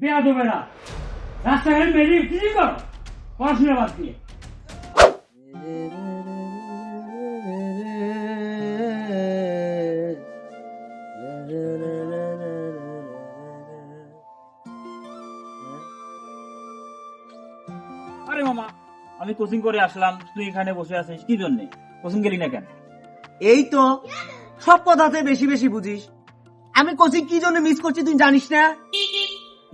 বেয়া দেবে না রাস্তাঘাটে করো। পড়াশোনা বাদ দিয়ে। আরে মামা আমি কোচিং করে আসলাম। তুই এখানে বসে আছিস কি জন্য? কোচিং গেলি না কেন? এই তো সব কথাতে বেশি বেশি বুঝিস। আমি কোচিং কি জন্য মিস করছি তুই জানিস না?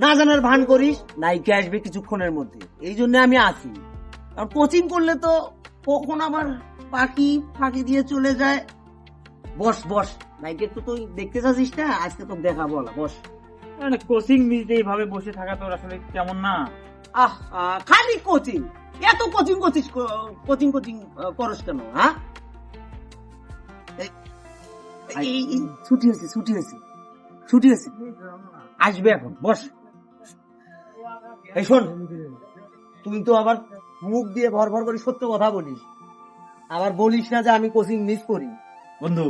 না জানার ভান করিস নাইকে আসবে কিছুক্ষণের মধ্যে। এই জন্য আমি আসি। আর কোচিং করলে তো কখন আবার পাখি ফাঁকি দিয়ে চলে যায়? বস বস নাইকে তো তুই দেখতে চাচ্ছিস না? আজকে তো দেখা বলা বস। মানে কোচিং মিস এইভাবে বসে থাকা তো আসলে কেমন না। আহ খালি কোচিং। এত কোচিং করছিস কোচিং কোচিং করস কেন হ্যাঁ? ছুটি হয়েছে ছুটি হয়েছে। ছুটি হয়েছে। আসবে এখন বস। এই শোন তুই তো আবার মুখ দিয়ে ভর ভর করে সত্য কথা বলিস। আবার বলিস না যে আমি কোচিং মিস করি। বন্ধু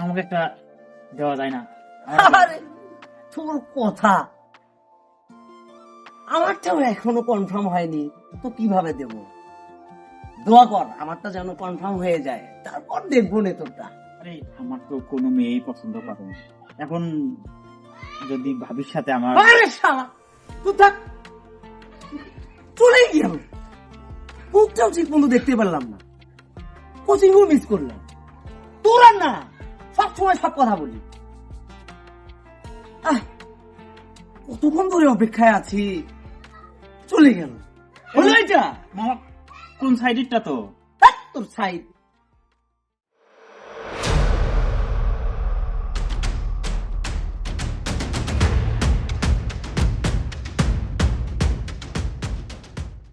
আমাকে একটা দেওয়া যায় না। আরে তোর কথা। আমারটাও এখনও কনফার্ম হয়নি তো কীভাবে দেব? দোয়া কর আমারটা যেন কনফার্ম হয়ে যায়। তারপর দেখব নে তোরটা আরে আমার তো কোনো মেয়েই পছন্দ করে না। এখন যদি ভাবির সাথে আমার তুই থাক। চলে গেল মুখটাও ঠিক মতো দেখতে পারলাম না। কোচিংও মিস করলাম। তোর আর না সবসময় সব কথা বলি। আহ, কতক্ষণ ধরে অপেক্ষায় আছি? চলে গেল হলো এটা? মামা কোন সাইডেরটা তো? তোর সাইড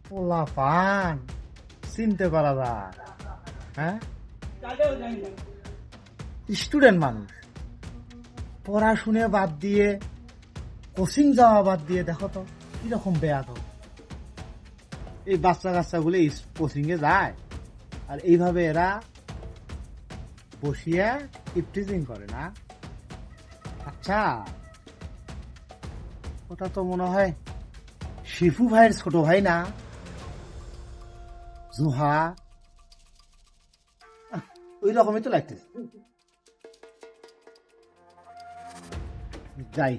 পোলা পান চিনতে পারা যায়। হ্যাঁ? স্টুডেন্ট মানুষ। পড়াশুনে বাদ দিয়ে, কোচিং যাওয়া বাদ দিয়ে, দেখো তো, কীরকম বেয়া তো এই বাচ্চা কাচ্চাগুলো কোচিং এ যায়। আর এইভাবে এরা বসিয়ে ইপটিজিং করে না। আচ্ছা ওটা তো মনে হয় শিফু ভাইয়ের ছোট ভাই না। জুহা। ওই রকমই তো লাগতেছে। যাই।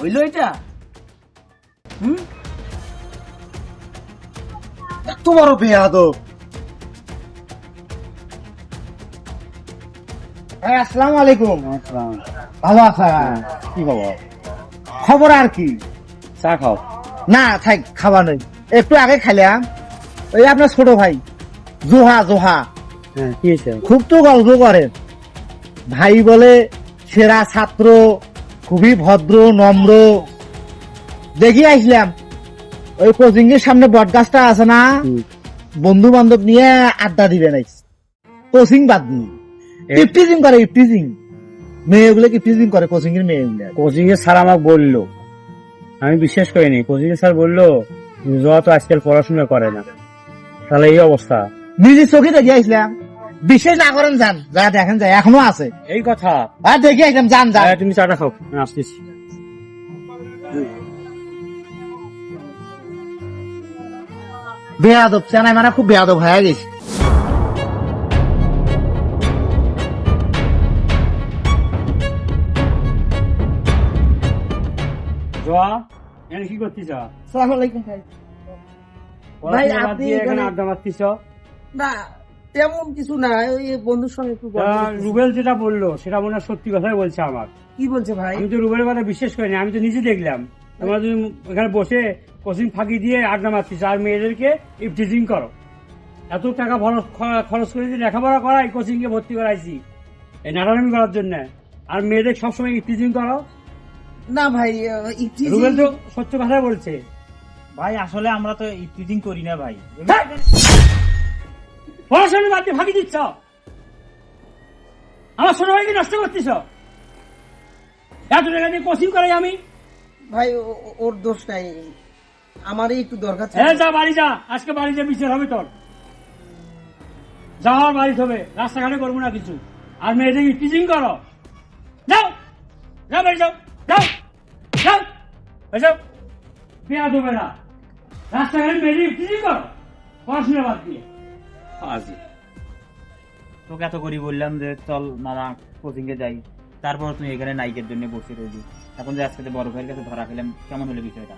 হইল এটা? হুম? এত বড় বেয়াদব। হ্যাঁ আসসালামু আলাইকুম। ভালো আছেন? কি খবর? খবর আর কি? চা খাও। না থাক খাওয়া নেই একটু আগে খাইলাম। ওই আপনার ছোট ভাই জোহা জোহা। হ্যাঁ খুব তো গল্প করে। ভাই বলে সেরা ছাত্র খুবই ভদ্র নম্র। দেখি আসলাম ওই কোচিং এর সামনে বট গাছটা আছে না? বন্ধু বান্ধব নিয়ে আড্ডা দিবে নাই কোচিং বাদ নি ইফটিজিং করে ইফটিজিং। মেয়েগুলো ইফটিজিং করে কোচিং এর মেয়েগুলো কোচিং এর স্যার আমাকে বলল আমি বিশ্বাস করিনি কোচিং এর স্যার বলল জয়া তো আজকাল পড়াশোনা করে না। তাহলে এই অবস্থা। নিজের চোখে দেখে আসলাম বিশেষ না করেন যান। যা দেখেন যায় এখনও আছে। এই কথা? আর দেখি আসলাম যান যান। তুমি চাটা খাও। আমি আসতেছি। বেয়াদব চেনাই মানে খুব বেয়াদব হয়ে গেছে। জয়া এখানে কি করতিস সালাম আলাইকুম ভাই। ভাই, আপনি এখানে আড্ডা মারতিস না তেমন কিছু না ওই বন্ধুর সঙ্গে একটু রুবেল যেটা বলল সেটা মনে হয় সত্যি কথাই বলছে আমার। কি বলছে ভাই? আমি তো রুবেলের কথা বিশ্বাস করিনি আমি তো নিজে দেখলাম। তোমরা তুমি এখানে বসে কোচিং ফাঁকি দিয়ে আড্ডা মারতিস আর মেয়েদেরকে ইফটিজিং করো। এত টাকা খরচ খ- খরচ করে যে লেখাপড়া করাই কোচিং এ ভর্তি করাইছি। এই নাটানামি করার জন্য। আর মেয়েদের সবসময় ইফটিজিং করো। না ভাই রুবেল তো সত্য কথাই বলছে। ভাই আসলে আমরা তো ইফটিজিং করি না ভাই। পড়াশোনা বাদ দিয়ে ফাঁকি দিচ্ছ? আমার ছোট ভাইকে নষ্ট করতেছ? এত টাকা দিয়ে কোচিং করাই আমি। ভাই ওর দোষ নাই। আমারই একটু দরকার হ্যাঁ যা বাড়ি যা। আজকে বাড়ি যা বিচার হবে তোর। যাওয়ার বাড়ি হবে রাস্তাঘাটে করব না কিছু। আর মেয়েদেরকে টিচিং করো। যাও! যাও বাড়ি যাও। যাও! যাও! এসব পেয়া দেবে না। রাস্তাঘাটে মেয়েদের টিচিং করো। পড়াশোনা বাদ দিয়ে। আজি তোকে এত করি বললাম যে চল নানা কোচিং এ যাই। তারপর তুই এখানে নাইকের জন্য বসে রইলি। এখন যে আজকে বড় ভাইয়ের কাছে ধরা খেলাম কেমন হলো বিষয়টা?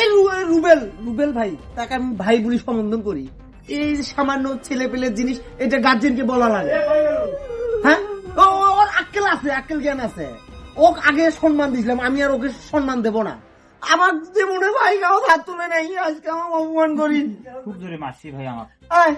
এই রুবেল রুবেল ভাই তাকে আমি ভাই বলি সম্বোধন করি। এই সামান্য ছেলে পেলের জিনিস এটা গার্জেনকে বলা লাগে। হ্যাঁ? ও ও- ওর আক্কেল আছে আক্কেল জ্ঞান আছে। ওক আগে সম্মান দিছিলাম আমি আর ওকে সম্মান দেব না। আমার যে মনে ভাই গাও হাত তুলে নাই আজকে আমার অপমান করি খুব জোরে মারছি ভাই আমার আয়।